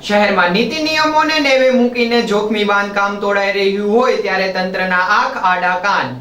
શહેરમાં નીતિ નિયમોને નેવે મૂકીને જોખમી બાંધકામ તોડાઈ રહ્યું હોય ત્યારે તંત્રના આંખ, આડા, કાન.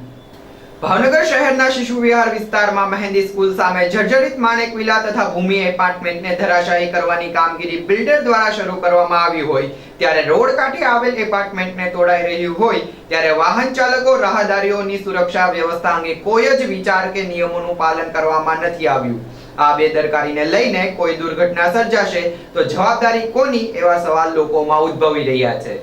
ભાવનગર શહેરના શિશુ વિહાર વિસ્તારમાં મહેંદી સ્કૂલ સામે જર્જરિત માણેક વિલા તથા ભૂમિ એપાર્ટમેન્ટને ધરાશાયી કરવાની કામગીરી બિલ્ડર દ્વારા શરૂ કરવામાં આવી હોય ત્યારે રોડ કાંઠે આવેલ એપાર્ટમેન્ટને તોડાઈ રહ્યું હોય ત્યારે વાહન ચાલકો, રાહદારીઓની સુરક્ષા વ્યવસ્થા અંગે કોઈ જ વિચાર કે નિયમોનું પાલન કરવામાં નથી આવ્યું. આ બેદરકારીને લઈને કોઈ દુર્ઘટના સર્જાશે તો જવાબદારી કોની એવા સવાલ લોકોમાં ઉદ્ભવી રહ્યા છે?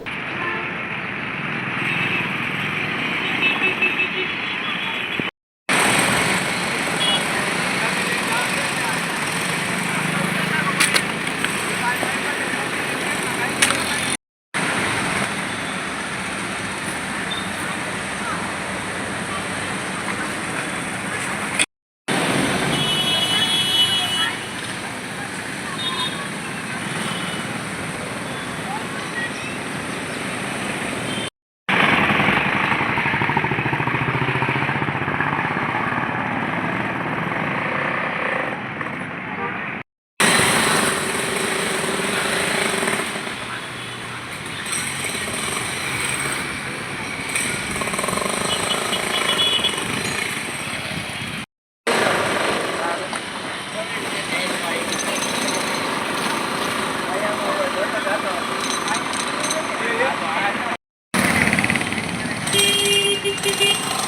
Beep, beep.